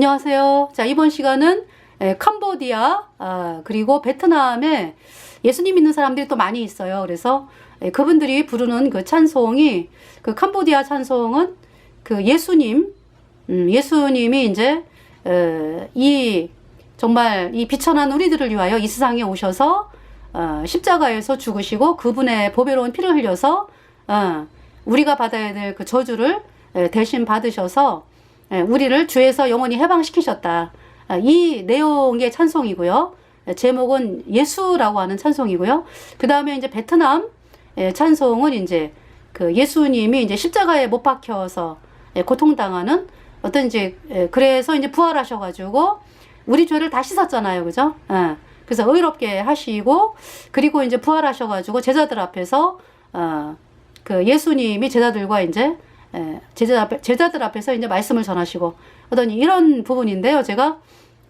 안녕하세요. 자, 이번 시간은 에, 캄보디아, 아, 그리고 베트남에 예수님 믿는 사람들이 또 많이 있어요. 그래서 에, 그분들이 부르는 그 찬송이, 그 캄보디아 찬송은 그 예수님, 음, 예수님이 이제, 에, 이, 정말 이 비천한 우리들을 위하여 이 세상에 오셔서, 어, 십자가에서 죽으시고 그분의 보배로운 피를 흘려서, 어, 우리가 받아야 될 그 저주를 에, 대신 받으셔서, 예, 우리를 주에서 영원히 해방시키셨다. 아, 이 내용의 찬송이고요. 예, 제목은 예수라고 하는 찬송이고요. 그 다음에 이제 베트남 예, 찬송은 이제 그 예수님이 이제 십자가에 못 박혀서 예, 고통당하는 어떤 이제 예, 그래서 이제 부활하셔가지고 우리 죄를 다 씻었잖아요, 그죠? 예, 그래서 의롭게 하시고 그리고 이제 부활하셔가지고 제자들 앞에서 어, 그 예수님이 제자들과 이제 예, 제자 앞에, 제자들 앞에서 이제 말씀을 전하시고 어떤 이런 부분인데요. 제가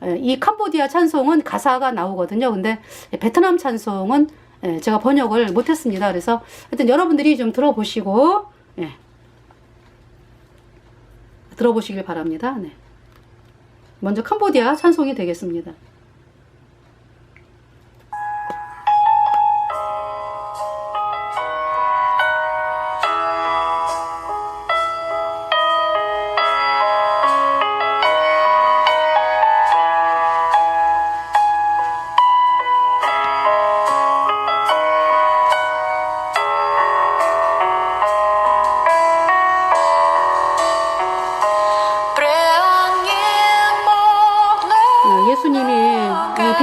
예, 이 캄보디아 찬송은 가사가 나오거든요. 근데 베트남 찬송은 예, 제가 번역을 못했습니다. 그래서 하여튼 여러분들이 좀 들어보시고 예, 들어보시길 바랍니다. 네. 먼저 캄보디아 찬송이 되겠습니다.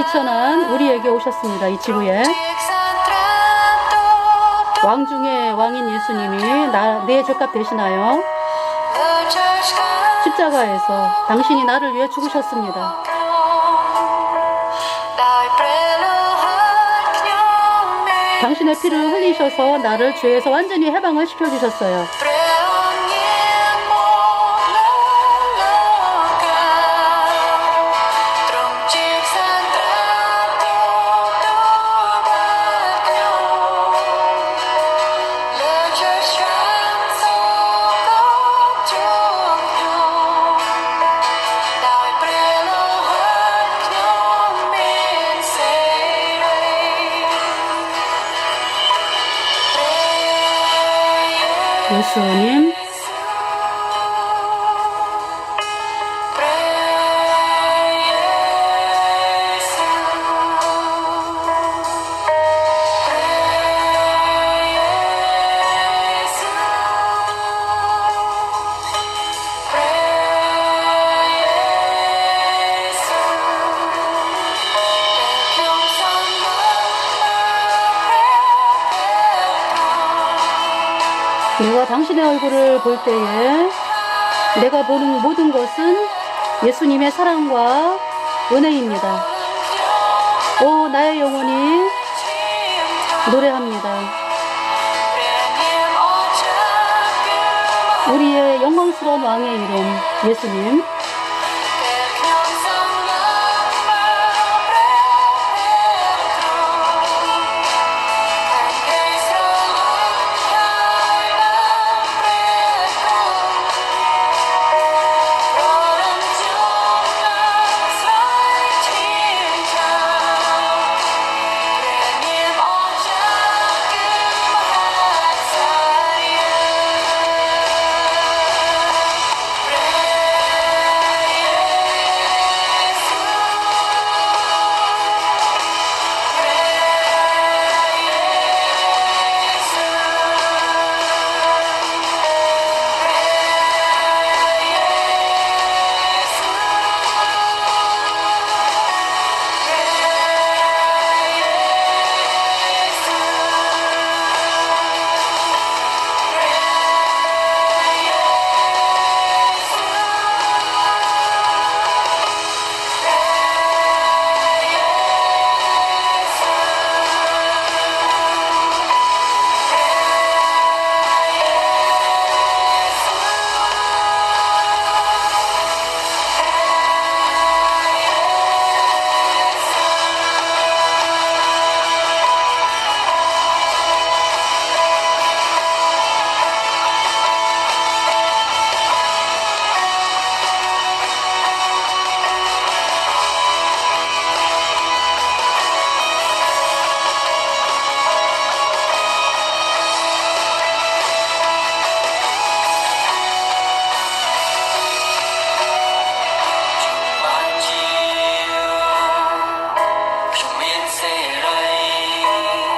비천한 우리에게 오셨습니다. 이 지구에 왕 중에 왕인 예수님이 나, 내 죄값 대신하여 십자가에서 당신이 나를 위해 죽으셨습니다. 당신의 피를 흘리셔서 나를 죄에서 완전히 해방을 시켜주셨어요. 예 볼 때에 내가 보는 모든 것은 예수님의 사랑과 은혜입니다. 오, 나의 영혼이 노래합니다. 우리의 영광스러운 왕의 이름, 예수님.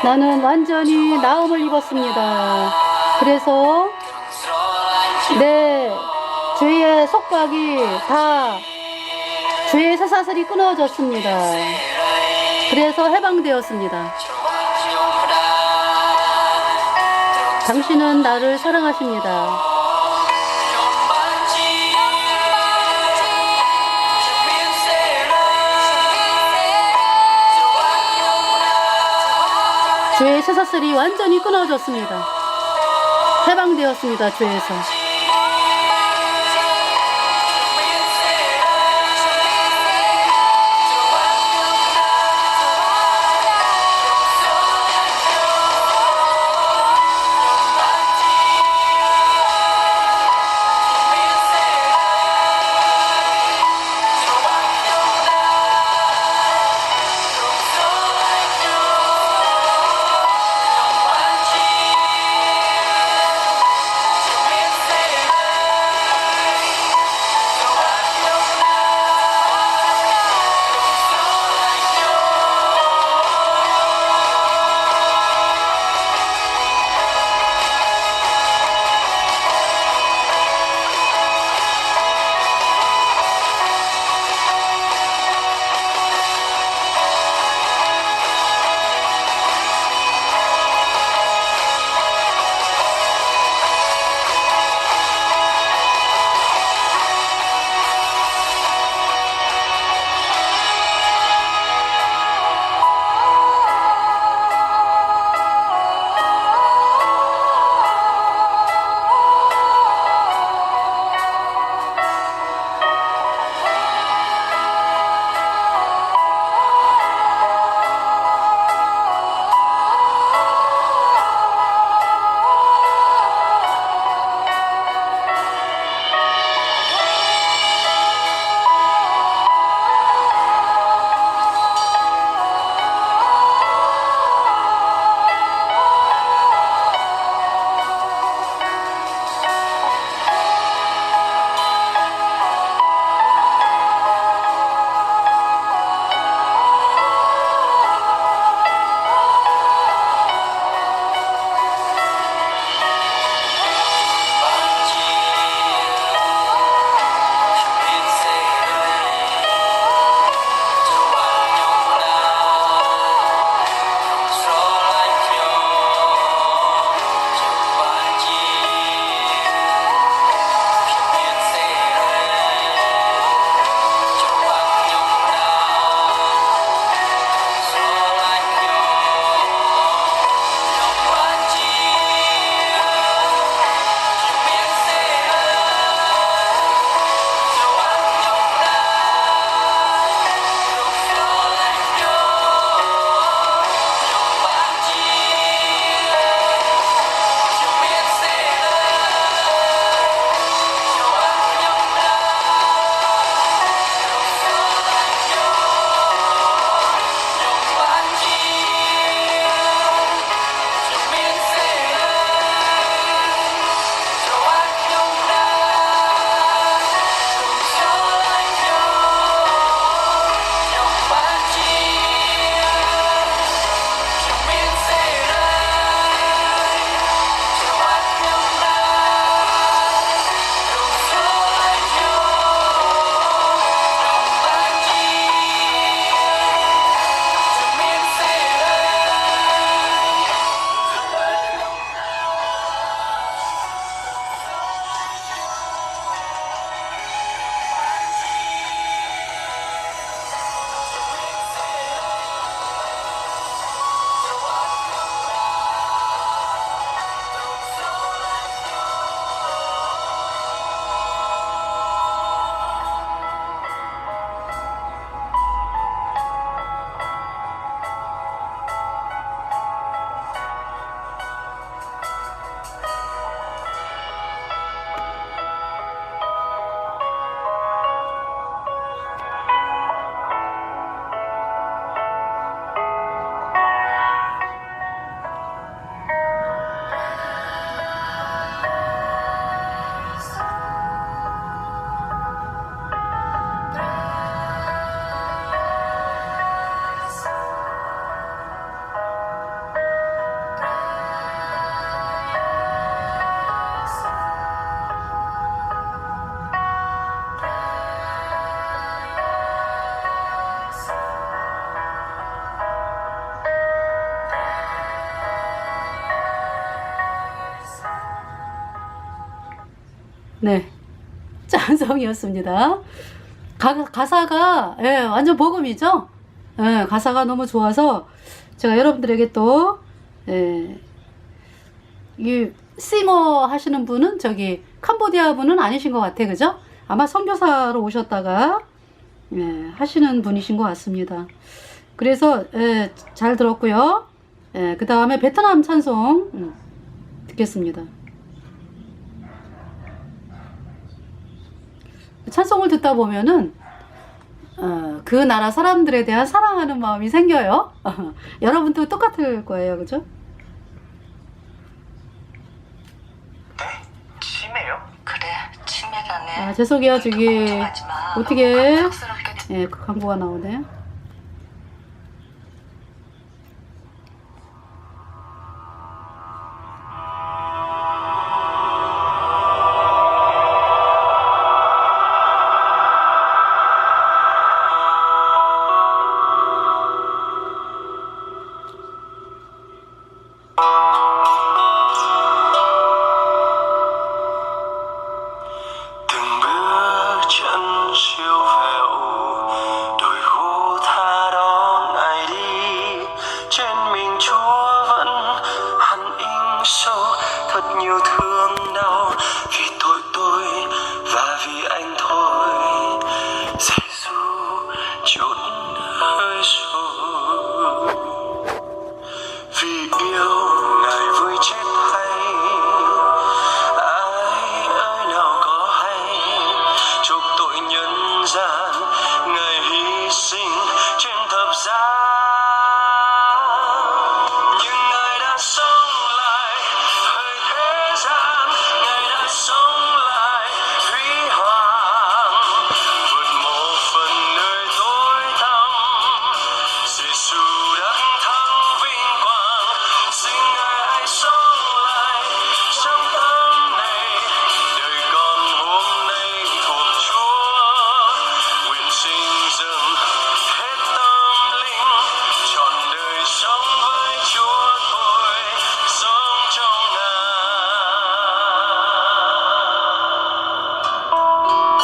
나는 완전히 나음을 입었습니다. 그래서 내 죄의 속박이 다 죄의 쇠사슬이 끊어졌습니다. 그래서 해방되었습니다. 당신은 나를 사랑하십니다. 죄의 쇠사슬이 완전히 끊어졌습니다. 해방되었습니다. 죄에서. 네. 찬송이었습니다. 가, 가사가, 예, 완전 복음이죠? 예, 가사가 너무 좋아서 제가 여러분들에게 또, 예, 이 싱어 하시는 분은 저기 캄보디아 분은 아니신 것 같아, 그죠? 아마 선교사로 오셨다가, 예, 하시는 분이신 것 같습니다. 그래서, 예, 잘 들었고요. 예, 그 다음에 베트남 찬송, 음, 듣겠습니다. 찬송을 듣다 보면은 어, 그 나라 사람들에 대한 사랑하는 마음이 생겨요. 여러분도 똑같을 거예요, 그죠? 네? 치매요? 그래 치매라네 아 죄송해요, 저기. 어떻게 예, 그 광고가 나오네. Chen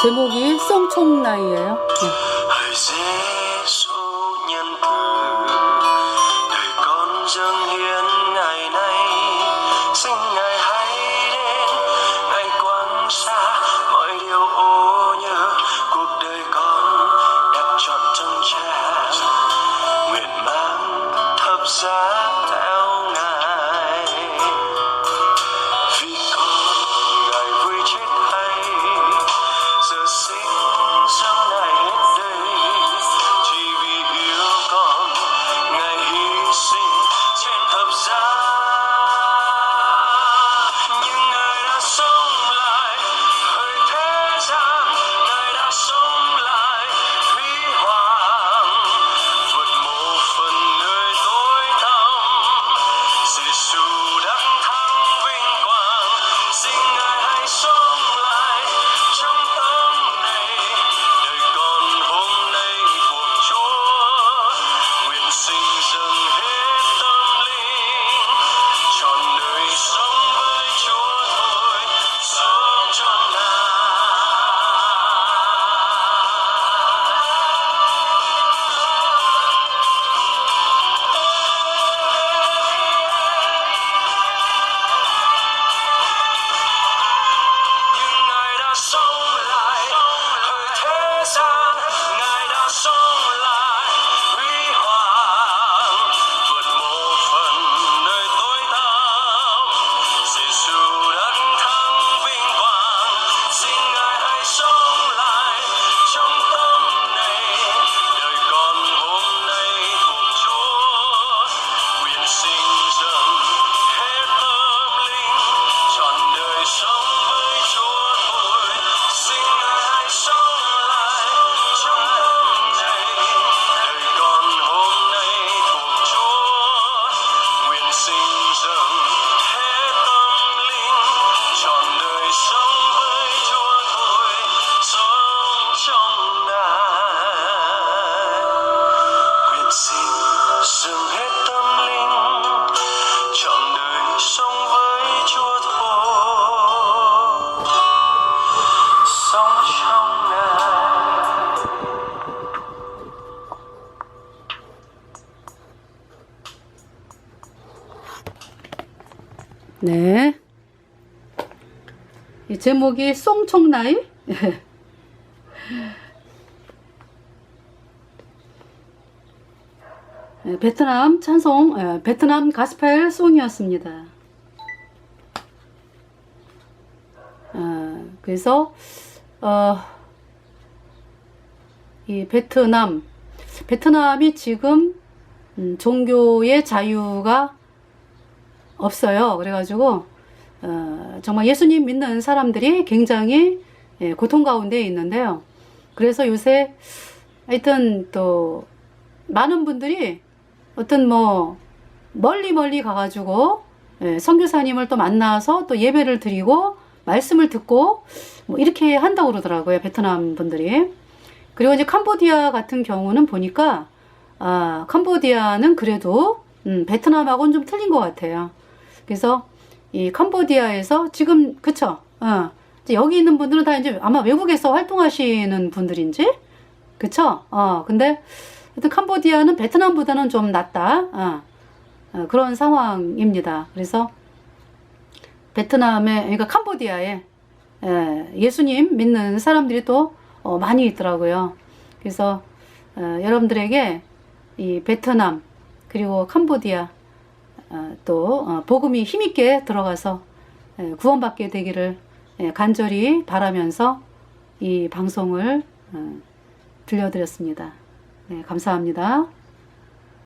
제목이 송총나이예요. 예. 네. 이 제목이 송총나이? 예, 베트남 찬송, 예, 베트남 가스펠 송이었습니다. 아, 그래서 어, 이 베트남, 베트남이 지금 음, 종교의 자유가 없어요. 그래가지고 어, 정말 예수님 믿는 사람들이 굉장히 예, 고통 가운데 있는데요. 그래서 요새 하여튼 또 많은 분들이 어떤 뭐 멀리 멀리 가가지고 예, 선교사님을 또 만나서 또 예배를 드리고 말씀을 듣고 뭐 이렇게 한다고 그러더라고요 베트남 분들이 그리고 이제 캄보디아 같은 경우는 보니까 아 캄보디아는 그래도 음, 베트남하고는 좀 틀린 것 같아요 그래서 이 캄보디아에서 지금 그쵸? 어, 여기 있는 분들은 다 이제 아마 외국에서 활동하시는 분들인지? 그쵸? 어. 근데 하여튼 캄보디아는 베트남보다는 좀 낫다. 어, 어, 그런 상황입니다. 그래서 베트남에 그러니까 캄보디아에 예, 예수님 믿는 사람들이 또 어, 많이 있더라고요. 그래서 어, 여러분들에게 이 베트남 그리고 캄보디아 어, 또 어, 복음이 힘있게 들어가서 예, 구원받게 되기를 예, 간절히 바라면서 이 방송을 어, 들려드렸습니다. 네, 감사합니다.